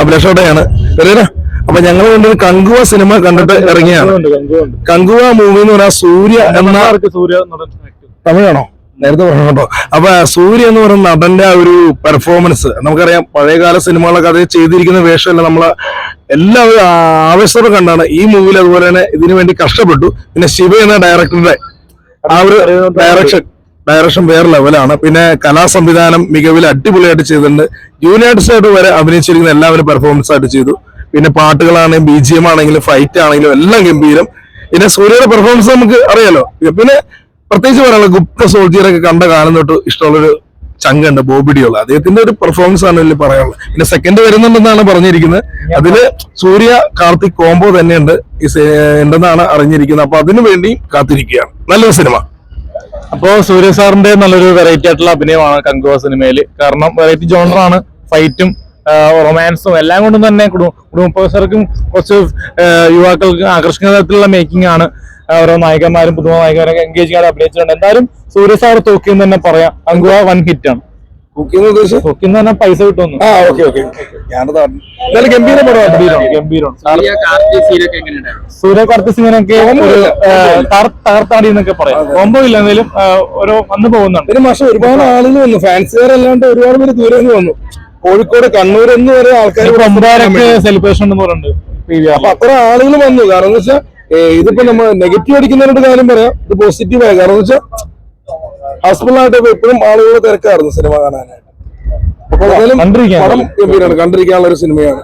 അഭിലാഷോടെയാണ്. Pereira അപ്പൊ ഞങ്ങൾ കൊണ്ട് കങ്കുവ സിനിമ കണ്ടിട്ട് ഇറങ്ങിയാണ്. കങ്കുവ മൂവി എന്ന് പറഞ്ഞാൽ സൂര്യ എന്ന തമിഴാണോ? നേരത്തെ പറഞ്ഞു കേട്ടോ. അപ്പൊ സൂര്യ എന്ന് പറയുന്ന നടന്റെ ആ ഒരു പെർഫോമൻസ് നമുക്കറിയാം പഴയകാല സിനിമകളൊക്കെ അതേ ചെയ്തിരിക്കുന്ന വേഷമല്ല. നമ്മളെ എല്ലാവരും ആവേശത്തോടെ കണ്ടാണ്. ഈ മൂവിയിൽ അതുപോലെ തന്നെ ഇതിനു വേണ്ടി കഷ്ടപ്പെട്ടു. പിന്നെ ശിവ എന്ന ഡയറക്ടറുടെ ആ ഒരു ഡയറക്ഷൻ ഡയറക്ഷൻ വേറെ ലെവലാണ് പിന്നെ കലാസംവിധാനം മികവിൽ അടിപൊളിയായിട്ട് ചെയ്തിട്ടുണ്ട്. ആയിട്ട് വരെ അഭിനയിച്ചിരിക്കുന്ന എല്ലാവരും പെർഫോമൻസ് ആയിട്ട് ചെയ്തു. പിന്നെ പാട്ടുകളാണെങ്കിലും ബി ജി എം ആണെങ്കിലും ഫൈറ്റ് ആണെങ്കിലും എല്ലാം ഗംഭീരം. പിന്നെ സൂര്യയുടെ പെർഫോമൻസ് നമുക്ക് അറിയാലോ. പിന്നെ പ്രത്യേകിച്ച് പറയാനുള്ള ഗുപ്ത സോൾജിയറൊക്കെ കണ്ട കാലം തൊട്ട് ഇഷ്ടമുള്ളൊരു ചങ്കുണ്ട് ബോബിഡിയുള്ള അദ്ദേഹത്തിന്റെ ഒരു പെർഫോമൻസ് ആണ് ഇതിൽ പറയാനുള്ളത്. പിന്നെ സെക്കൻഡ് വരുന്നുണ്ടെന്നാണ് പറഞ്ഞിരിക്കുന്നത്. അതിൽ സൂര്യ കാർത്തിക് കോംബോ തന്നെയുണ്ട്. ഉണ്ടെന്നാണ് അറിഞ്ഞിരിക്കുന്നത്. അപ്പൊ അതിനു വേണ്ടി കാത്തിരിക്കുകയാണ്. നല്ലൊരു സിനിമ അപ്പോ സൂര്യ സാറിന്റെ നല്ലൊരു വെറൈറ്റി ആയിട്ടുള്ള അഭിനയമാണ് കങ്കുവ സിനിമയിൽ കാരണം വെറൈറ്റി ജോണറാണ് ഫൈറ്റും റൊമാൻസും എല്ലാം കൊണ്ടും തന്നെ കുടുംബ പ്രൊഫസർക്കും കുറച്ച് യുവാക്കൾക്കും ആകർഷിക്കുന്ന തരത്തിലുള്ള മേക്കിംഗ് ആണ്. ഓരോ നായകന്മാരും പുതുമ നായകന്മാരൊക്കെ എൻഗേജ് ആയിട്ട് അഭിനയിച്ചിട്ടുണ്ട്. എന്തായാലും സൂര്യ സാർ തോക്കിയെന്ന് തന്നെ പറയാം. കങ്കുവ വൺ ഹിറ്റ് ആണ്. തോക്കിന്ന് തന്നെ പൈസ കിട്ടുന്നു ആ ഓക്കെ ഓക്കെ ഗംഭീര സൂര്യ ഒരു പറയാം. എന്നാലും ഒരു ഓരോ വന്നു പോകുന്നുണ്ട്. ഒരു മാസം ഒരുപാട് ആളുകൾ വന്നു. ഫാൻസുകാരല്ലാണ്ട് ഒരുപാട് പേര് ദൂരെ നിന്ന് വന്നു. കോഴിക്കോട് കണ്ണൂർ എന്ന് വരെ ആൾക്കാർ സെലിബ്രേഷൻ എന്ന് പറയുന്നുണ്ട് അപ്പൊ അത്ര ആളുകൾ വന്നു. കാരണം എന്ന് വെച്ചാൽ ഇതിപ്പോ നമ്മൾ നെഗറ്റീവ് അടിക്കുന്നവരുടെ കാര്യം പറയാം. ഇത് പോസിറ്റീവ് ആയ. കാരണം എന്ന് വെച്ചാൽ ഹസ്ബൻഡായിട്ട് എപ്പോഴും ആളുകൾ തിരക്കായിരുന്നു സിനിമ കാണാനായിട്ട്. ഏതായാലും പടം ഗംഭീരമാണ് കണ്ടിരിക്കാനുള്ള ഒരു സിനിമയാണ്.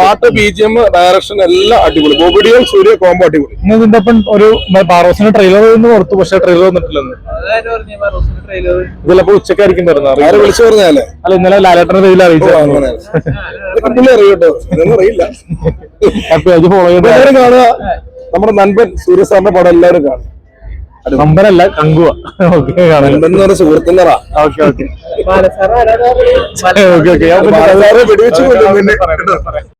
പാട്ട് ബി ജി എം ഡയറക്ഷൻ എല്ലാം അടിപൊളി. ബോബിഡിയും സൂര്യ കോമ്പോ അടിപൊളി. ഇന്ന് ഇതിന്റെ ഒപ്പം ഒരു ബാറോസിന്റെ ട്രെയിലർ ഒന്ന് പുറത്തു പക്ഷെ ട്രെയിലർ വന്നിട്ടില്ലെന്ന് ഇതിലപ്പോ ഉച്ചക്കായിരിക്കും വരുന്നത്. ആരെ വിളിച്ചു പറഞ്ഞാലേ അല്ല? ഇന്നലെ ലാലേട്ടന്റെ പേരിൽ ഓ, അറിയിച്ചു അറിയട്ടോ ഇതൊന്നും അറിയില്ല. ഫോളോ ചെയ്ത് എല്ലാവരും കാണുക. നമ്മുടെ നൻപൻ സൂര്യ സാറിന്റെ പടം എല്ലാവരും കാണും നമ്പരല്ല കങ്കുവ. ഓക്കെ സുഹൃത്തുന്നറാ ഓക്കെ ഓക്കെ. Okay okay.